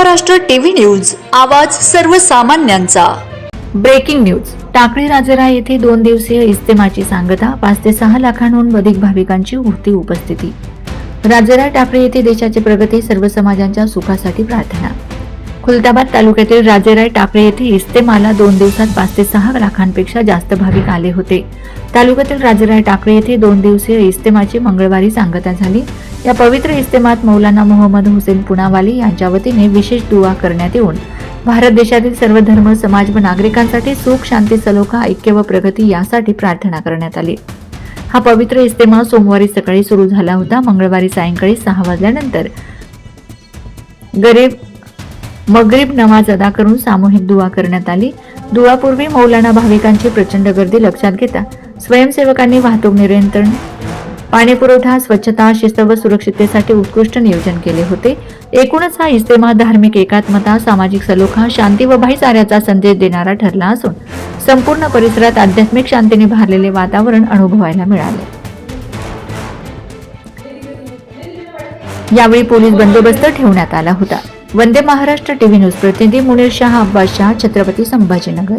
Maharashtra TV news आवाज सर्वसामान्यांचा. Breaking news. Takli Rajra येथे दोन दिवसीय इस्तेमाची सांगता पाच ते सहा लाखांहून अधिक भाविकांची होती उपस्थिती. राजरा टाकळी येथे देशाची प्रगती सर्व समाजांच्या सुखासाठी प्रार्थना. खुलताबाद तालुक्यातील राजेराय टाकळे येथे इस्तेमाला दोन दिवसात पाच ते सहा लाखांपेक्षा जास्त भाविक आले होते. तालुक्यातील राजेराय टाकळे येथे दोन दिवसीय इस्तेमाची मंगळवारी सांगता झाली. या पवित्र इस्तेमात मौलाना मोहम्मद हुसेन पुनावाली यांच्या वतीने विशेष दुवा करण्यात येऊन भारत देशातील सर्व धर्म समाज व नागरिकांसाठी सुख शांती सलोखा ऐक्य व प्रगती यासाठी प्रार्थना करण्यात आली. हा पवित्र इस्तेमा सोमवारी सकाळी सुरू झाला होता. मंगळवारी सायंकाळी सहा वाजल्यानंतर गरीब मगरीब नमाज अदा करून सामूहिक दुवा करण्यात आली. दुवापूर्वी मौलाना भाविकांची प्रचंड गर्दी लक्षात घेता स्वयंसेवकांनी वाहतूक नियंत्रण पाणी पुरवठा स्वच्छता शिस्त व सुरक्षिततेसाठी उत्कृष्ट नियोजन केले होते. एकूणच हा इस्तेमा धार्मिक एकात्मता सामाजिक सलोखा शांती व भाईचाऱ्याचा संदेश देणारा ठरला असून संपूर्ण परिसरात आध्यात्मिक शांतीने भारलेले वातावरण अनुभवायला मिळाले. यावेळी पोलीस बंदोबस्त ठेवण्यात आला होता. वंदे महाराष्ट्र टीव्ही न्यूज प्रतिनिधी मुनीर शहा अब्बास शहा छत्रपती संभाजीनगर.